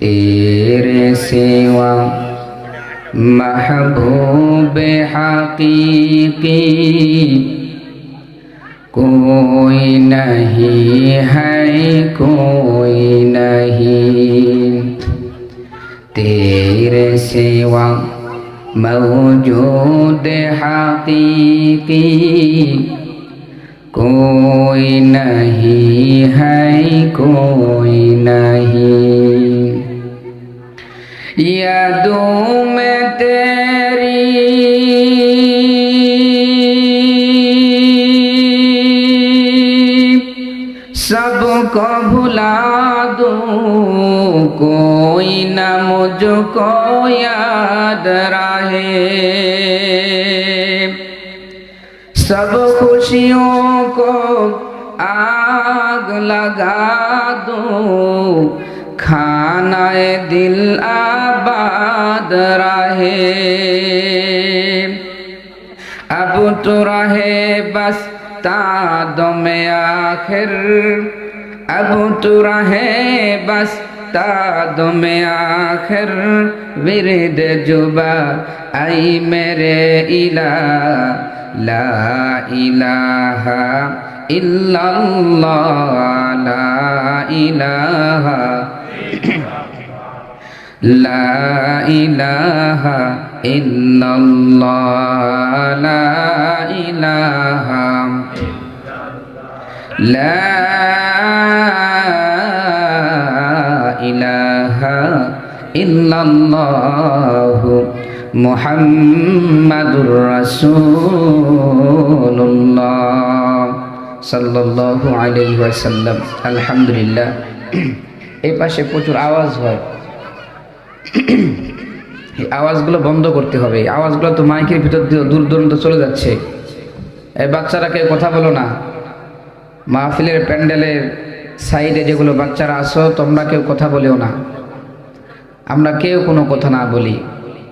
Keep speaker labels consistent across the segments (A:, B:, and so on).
A: तेरे सिवा महबूब हकीकी कोई नहीं है कोई नहीं तेरे सिवा मौजूद हकीकी कोई नहीं है कोई नहीं मुझको याद रहे सब खुशियों को आग लगा दूं खाना दिल आबाद रहे अब तो रहे बस तादों में आखिर अब तो रहे बस تا دم آخر ورد جبا آئی میرے الہ لا الہ الا اللہ لا الہ لا الہ الا اللہ لا الہ لا ইল্লাল্লাহ মুহাম্মাদুর রাসূলুল্লাহ সাল্লাল্লাহু আলাইহি ওয়াসাল্লাম। আলহামদুলিল্লাহ। এই পাশে প্রচুর আওয়াজ হয়। এই আওয়াজগুলো বন্ধ করতে হবে। আওয়াজগুলো তো মাইকের ভিতর দিয়ে দূর দূরান্ত চলে যাচ্ছে। এই বাচ্চারা কেউ কথা বলো না। মাহফিলের প্যান্ডেলের সাইডে যেগুলো বাচ্চারা আসো তোমরা কেউ কথা বলেও না। আমরা কেউ কোনো কথা না বলি।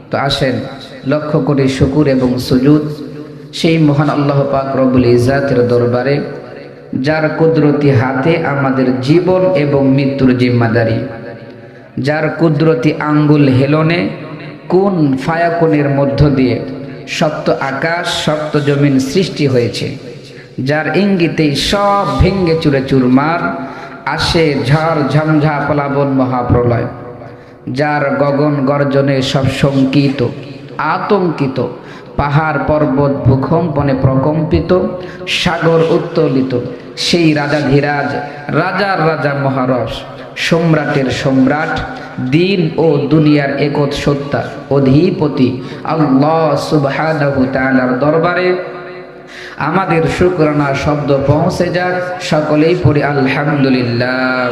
A: তো আসেন লক্ষ্য করে শুকুর এবং সুজুদ, সেই মহান আল্লাহ পাক রব্বুল ইজাতের দরবারে, যার কুদরতি হাতে আমাদের জীবন এবং মৃত্যুর জিম্মাদারি, যার কুদরতি আঙ্গুল হেলনে, কোন ফায়াকুনের মধ্য দিয়ে সপ্ত আকাশ, সপ্ত জমিন সৃষ্টি হয়েছে, যার ইঙ্গিতেই সব ভেঙ্গে চুরে চুরমার, আসে ঝড় ঝমঝা পলাবন মহাপ্রলয়। যার গগন গর্জনে সব শঙ্কিত, আতঙ্কিত, পাহাড় পর্বত ভূকম্পনে প্রকম্পিত, সাগর উত্তোলিত, সেই রাজাধিরাজ রাজার রাজা মহারস, সম্রাটের সম্রাট, দিন ও দুনিয়ার একত সত্তা, অধিপতি, আল্লাহ সুবহানাহু দরবারে। আমাদের শুকরানা শব্দ পৌঁছে যাক, সকলেই পড়ি আলহামদুলিল্লাহ।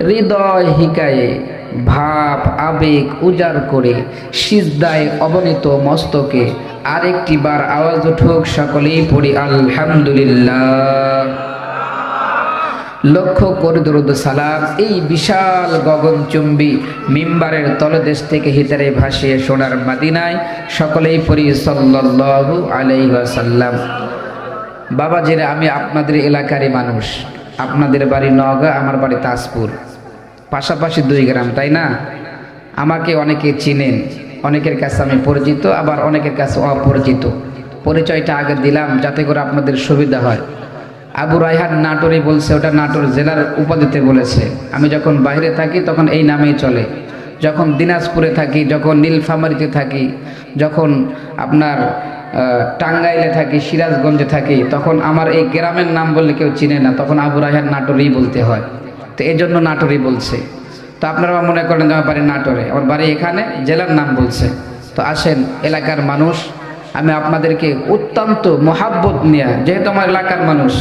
A: হৃদয় হিকায়ে ভাব, আবেগ উজাড় করে সিজদায় অবনীত মস্তকে আরেকটি বার আওয়াজ উঠুক সকলেই পড়ি, আলহামদুলিল্লাহ। লক্ষ্য করে, দরুদ সালাম। এই বিশাল গগনচুম্বী মিম্বারের তলদেশ থেকে হিতারে ভাসিয়ে সোনার মাদিনায় সকলেই পড়ি, সাল্লাল্লাহু আলাইহি ওয়াসাল্লাম। বাবাজিরা, আমি আপনাদের এলাকারই মানুষ। আপনাদের বাড়ি নওগাঁ, আমার বাড়ি তাজপুর। পাশাপাশি দুই গ্রাম, তাই না? আমাকে অনেকে চিনেন, অনেকের কাছে আমি পরিচিত, আবার অনেকের কাছে অপরিচিত। পরিচয়টা আগে দিলাম যাতে করে আপনাদের সুবিধা হয়। আবু রায়হান নাটোরে বলছে, ওটা নাটোর জেলার উপাধিতে বলেছে। আমি যখন বাইরে থাকি, তখন এই নামেই চলে। যখন দিনাজপুরে থাকি, যখন নীলফামারিতে থাকি, যখন আপনার টাঙ্গাইলে থাকি, সিরাজগঞ্জে থাকি, তখন আমার এই গ্রামের নাম বললে কেউ চিনে না, তখন আবু রায়হান নাটোরেই বলতে হয়। তো এই জন্য নাটোরেই বলছে। তো আপনারা মনে করেন যে আমার বাড়ি নাটোরে, আমার বাড়ি এখানে, জেলার নাম বলছে। তো আসেন, এলাকার মানুষ, আমি আপনাদেরকে অত্যন্ত মহাব্বত নিয়ে, যেহেতু আমার এলাকার মানুষ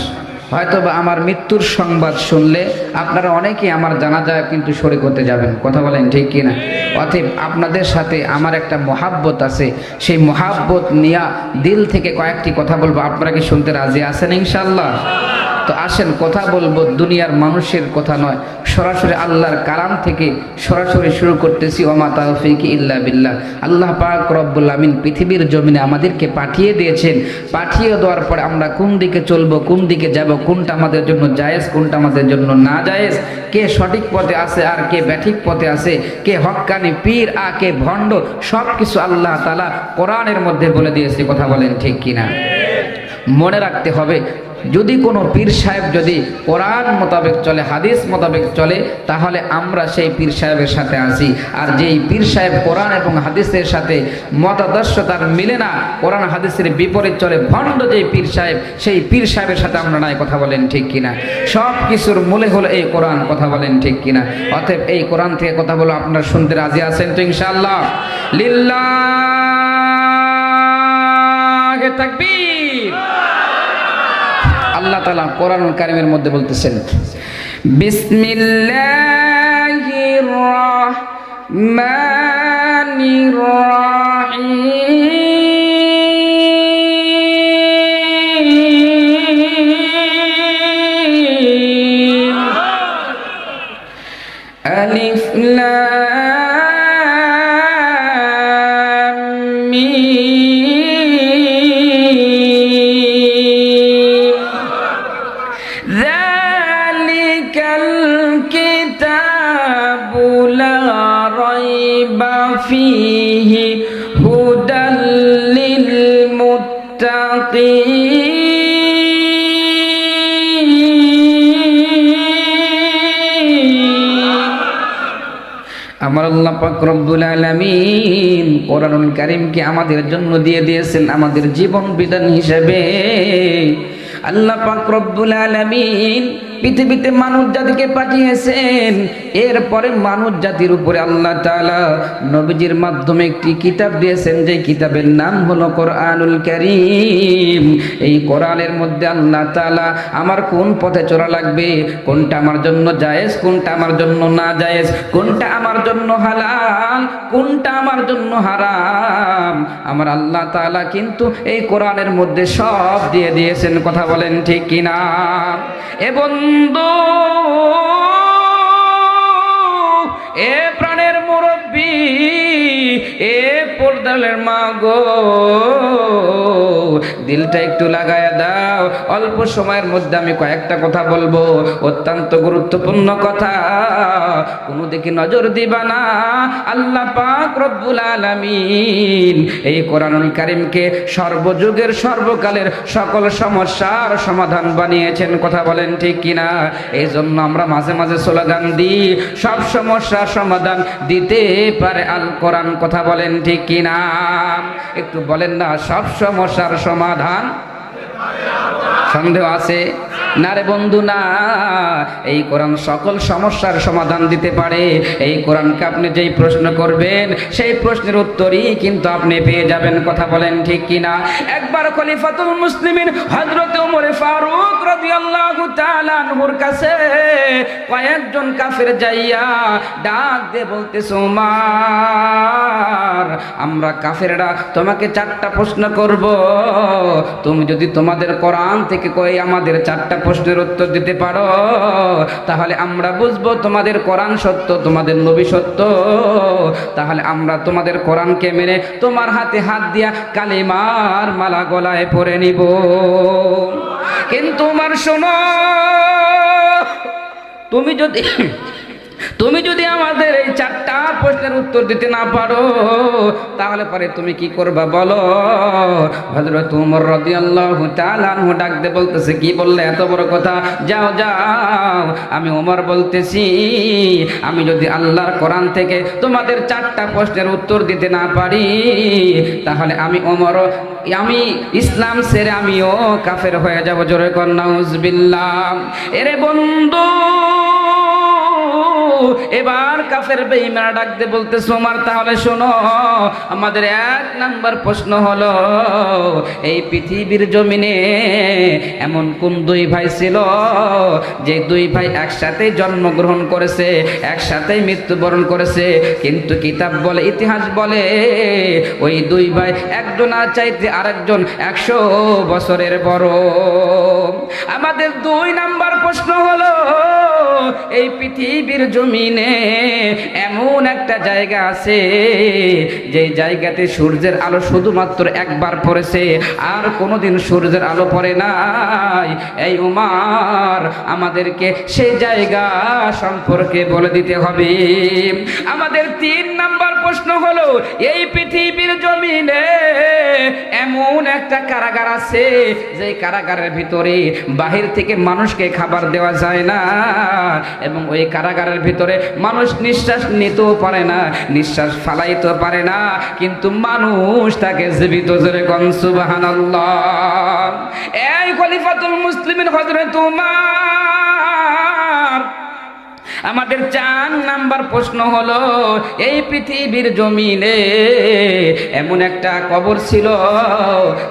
A: হয়তো বা আমার মৃত্যুর সংবাদ শুনলে আপনারা অনেকেই আমার জানা যায় কিন্তু সরে করতে যাবেন। কথা বলেন ঠিক কি না অতএব আপনাদের সাথে আমার একটা মহাব্বত আছে। সেই মহাব্বত নিয়া দিল থেকে কয়েকটি কথা বলব। আপনারা কি শুনতে রাজি আছেন ইনশাল্লাহ তো আসেন, কথা বলব, দুনিয়ার মানুষের কথা নয়। সরাসরি আল্লাহর কালাম থেকে সরাসরি শুরু করতেছি, ওমা তাওফিক ইল্লা বিল্লাহ। আল্লাহ পাক রব্বুল আমিন পৃথিবীর জমিনে আমাদেরকে পাঠিয়ে দিয়েছেন। পাঠিয়ে দেওয়ার পরে আমরা কোন দিকে চলবো, কোন দিকে যাব, কোনটা আমাদের জন্য জায়েজ, কোনটা আমাদের জন্য না জায়েজ, কে সঠিক পথে আছে আর কে ব্যাঠিক পথে আছে, কে হক্কানি পীর আর কে ভণ্ড সব কিছু আল্লাহ তালা কোরআনের মধ্যে বলে দিয়েছে, কথা বলেন ঠিক কিনা? মনে রাখতে হবে যদি কোনো পীর সাহেব যদি কোরআন মোতাবেক চলে, হাদিস মোতাবেক চলে, তাহলে আমরা সেই পীর সাহেবের সাথে আছি। আর যেই পীর সাহেব কোরআন এবং হাদিসের সাথে মতাদর্শ তার মিলে না, কোরআন হাদিসের বিপরীত চলে, ভণ্ড যেই পীর সাহেব, সেই পীর সাহেবের সাথে আমরা নাই কথা বলেন ঠিক কিনা? সব কিছুর মূলে হলো এই কোরআন, কথা বলেন ঠিক কিনা? অতএব এই কোরআন থেকে কথা বলো, আপনারা শুনতে রাজি আছেন তো ইনশাআল্লাহ? লিল্লাহ তাকবীর। আল্লাহ তালা কোরআন কারিমের মধ্যে বলতেছেন বিসমিল্লাহির রহমানির রহিম আলিফ লাম আমার আল্লাহ পাক রব্বুল আলামিন কোরআনুল কারীমকে আমাদের জন্য দিয়ে দিয়েছেন আমাদের জীবন বিধান হিসেবে আল্লাহ পাক রব্বুল আলামিন পৃথিবীতে মানুষ জাতিকে পাঠিয়েছেন। এরপরে মানুষ জাতির উপরে আল্লাহ তাআলা নবীজির মাধ্যমে একটি কিতাব দিয়েছেন যে কিতাবের নাম হলো কোরআনুল কারীম। এই কোরআনের মধ্যে আল্লাহ তালা আমার কোন পথে চলা লাগবে? কোনটা আমার জন্য জায়েজ? কোনটা আমার জন্য না জায়েজ? কোনটা আমার জন্য হালাল? কোনটা আমার জন্য হারাম? আমার আল্লাহ তাআলা কিন্তু এই কোরআনের মধ্যে সব দিয়ে দিয়েছেন। কথা বলেন ঠিক কিনা? এ বন্ধু এ প্রাণের মুরব্বী এ পর্দালের মা গো দিলটা একটু লাগায় দাও। অল্প সময়ের মধ্যে আমি কয়েকটা কথা বলব। অত্যন্ত গুরুত্বপূর্ণ কথা। কোনো দিকে নজর দিবা না। আল্লাহ পাক রব্বুল আলামিন এই কোরআনুল কারীমকে সর্বযুগের সর্বকালের সকল সমস্যার সমাধান বানিয়েছেন। কথা বলেন ঠিক কিনা? এই জন্য আমরা মাঝে মাঝে স্লোগান দিই, সব সমস্যার সমাধান দিতে পারে আল কোরআন। কথা বলেন ঠিক কিনা? একটু বলেন না, সব সমস্যার সমাধান সমাধান সন্দেহ আছে? না রে বন্ধু, না। এই কোরআন সকল সমস্যার সমাধান দিতে পারে। এই কোরআনকে আপনি যেই প্রশ্ন করবেন, সেই প্রশ্নের উত্তরই কিন্তু আপনি পেয়ে যাবেন। কথা বলেন ঠিক কিনা? একবার খলিফাতুল মুসলিমিন হযরত ওমর ফারুক রাদিয়াল্লাহু তাআলা আনহুর কাছে কয়েকজন কাফের যাইয়া ডাক দিয়ে বলতেছে, ওমর, আমরা কাফেররা তোমাকে চারটা প্রশ্ন করব। তুমি যদি তোমাদের কোরআন থেকে কই আমাদের চারটা প্রশ্নের উত্তর দিতে পারো। তাহলে আমরা বুঝব তোমাদের কোরআন সত্য, তোমাদের নবী সত্য। তাহলে আমরা তোমাদের কোরআনকে মেনে তোমার হাতে হাত দিয়া কালিমার মালা গলায় পরে নিব। কিন্তু আমার শোনো, তুমি যদি তুমি যদি আমাদের এই চারটা প্রশ্নের উত্তর দিতে না পারো, তাহলে পরে তুমি কি করবা বলো? হযরত উমর রাদিয়াল্লাহু তাআলা আনহু ডাক দিয়ে বলতেছে, কি বললে এত বড় কথা? যাও যাও, আমি ওমর বলতেছি, আমি যদি আল্লাহর কোরআন থেকে তোমাদের চারটা প্রশ্নের উত্তর দিতে না পারি, তাহলে আমি ওমর আমি ইসলাম ছেড়ে আমিও কাফের হয়ে যাব। জোরে কন্যা উজবিল্লাহ এরে বন্ধু এবার কাফের বেঈমানা ডাকতে বলতে সোমার তাহলে শোনো, আমাদের এক নাম্বার প্রশ্ন হলো, এই পৃথিবীর জমিনে এমন কোন দুই ভাই ছিল যে দুই ভাই একসাথে জন্মগ্রহণ করেছে একসাথে মৃত্যুবরণ করেছে? কিন্তু কিতাব বলে, ইতিহাস বলে, ওই দুই ভাই একজন আর চাইতে আরেকজন একশো বছরের বড়। আমাদের দুই নাম্বার প্রশ্ন হলো এই পৃথিবীর জমিনে এমন একটা জায়গা আছে যে জায়গাতে সূর্যের আলো শুধুমাত্র একবার পড়েছে, আর কোনোদিন সূর্যের আলো পড়ে নাই। এই উমার, আমাদেরকে সে জায়গা সম্পর্কে বলে দিতে হবে। আমাদের তিন নাম্বার প্রশ্ন হলো, এই পৃথিবীর জমিনে এমন একটা কারাগার আছে, যে কারাগারের ভিতরে বাহির থেকে মানুষকে খাবার দেওয়া যায় না, এবং ওই কারাগারের ভিতরে মানুষ নিঃশ্বাস নিতেও পারে না, নিঃশ্বাস ফালাইতেও পারে না, কিন্তু মানুষ তাকে জীবিত জোরে কন, সুবহানাল্লাহ। এই খলিফাতুল মুসলিমিন হযরত উমার আমাদের চার নাম্বার প্রশ্ন হলো, এই পৃথিবীর জমিনে এমন একটা কবর ছিল,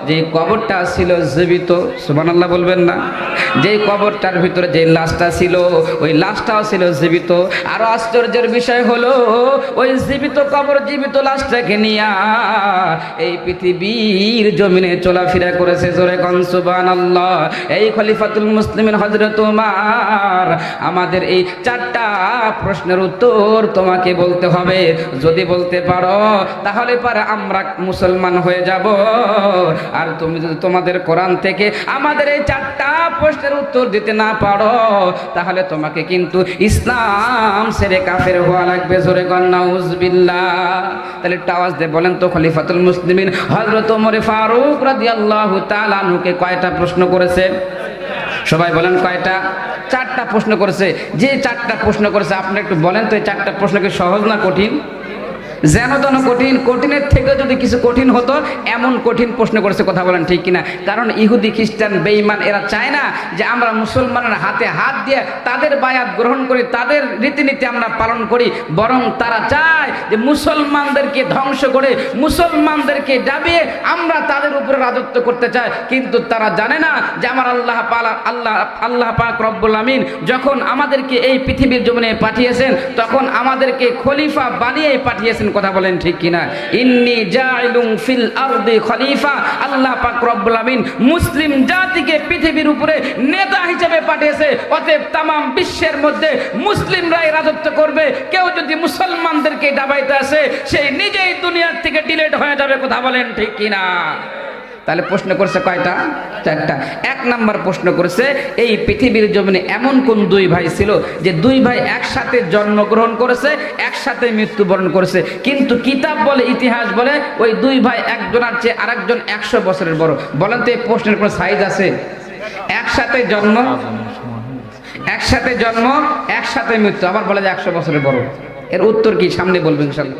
A: যে কবরটা ছিল জীবিত, সুবহানাল্লাহ বলবেন না? যে কবরটার ভিতরে যে লাশটা ছিল, ওই লাশটাও ছিল জীবিত। আরও আশ্চর্যের বিষয় হলো, ওই জীবিত কবর, জীবিত লাশটাকে নিয়ে এই পৃথিবীর জমিনে চলাফেরা করেছে জোরে কন, সুবহানাল্লাহ। এই খলিফাতুল মুসলিমিন হজরত উমার, আমাদের এই চারটা প্রশ্নের উত্তর তোমাকে বলতে হবে। যদি বলতে পারো, তাহলে পারে আমরা মুসলমান হয়ে যাব। আর তুমি যদি তোমাদের কোরআন থেকে আমাদের এই চারটা প্রশ্নের উত্তর দিতে না পারো, তাহলে তোমাকে কিন্তু ইসলাম ছেড়ে কাফের হওয়া লাগবে। জোরে গন্নাউজবিল্লাহ তাহলে একটু আওয়াজ দিয়ে বলেন তো, খলিফাতুল মুসলিমিন হযরত ওমর ফারুক রাদিয়াল্লাহু তাআলা আনহুকে কয়টা প্রশ্ন করেছে? সবাই বলেন কয়টা? চারটা প্রশ্ন করেছে। যে চারটা প্রশ্ন করেছে আপনি একটু বলেন তো, এই চারটা প্রশ্নকে সহজ না কঠিন? যেন তেন কঠিন, কঠিনের থেকে যদি কিছু কঠিন হতো, এমন কঠিন প্রশ্ন করেছে, কথা বলেন ঠিক কিনা? কারণ ইহুদি, খ্রিস্টান, বেঈমান, এরা চায় না যে আমরা মুসলমানের হাতে হাত দিয়ে তাদের বায়াত গ্রহণ করি, তাদের রীতিনীতি আমরা পালন করি, বরং তারা চায় যে মুসলমানদেরকে ধ্বংস করে, মুসলমানদেরকে ডাবিয়ে আমরা তাদের উপরে রাজত্ব করতে চাই। কিন্তু তারা জানে না যে আমার আল্লাহ পালা, আল্লাহ আল্লাহ পাক রব্বুল আমিন যখন আমাদেরকে এই পৃথিবীর জমিনে পাঠিয়েছেন, তখন আমাদেরকে খলিফা বানিয়ে পাঠিয়েছেন কথা বলেন ঠিক কিনা? ইন্নি জাইলুম ফিল আরদি খলিফা। আল্লাহ পাক রব্বুল আমিন মুসলিম জাতিকে পৃথিবীর উপরে নেতা হিসেবে পাঠিয়েছে। অতএব তামাম বিশ্বের মধ্যে মুসলিমরাই রাজত্ব করবে। কেউ যদি মুসলমানদেরকে দাবাইতে আসে সেই নিজেই দুনিয়ার থেকে ডিলেট হয়ে যাবে, কথা বলেন ঠিক কিনা? তাহলে প্রশ্ন করছে কয়টা? চারটা। এক নাম্বার প্রশ্ন করেছে, এই পৃথিবীর জমিনে এমন কোন দুই ভাই ছিল যে দুই ভাই একসাথে জন্মগ্রহণ করেছে, একসাথে মৃত্যুবরণ করেছে? কিন্তু কিতাব বলে, ইতিহাস বলে, ওই দুই ভাই একজনের চেয়ে আরেকজন একশো বছরের বড়। বলেন তো এই প্রশ্নের কোনো সাইজ আছে? একসাথে জন্ম একসাথে জন্ম, একসাথে মৃত্যু। আবার বলে যে একশো বছরের বড়। এর উত্তর কি? সামনে বলবেন ইনশাল্লাহ।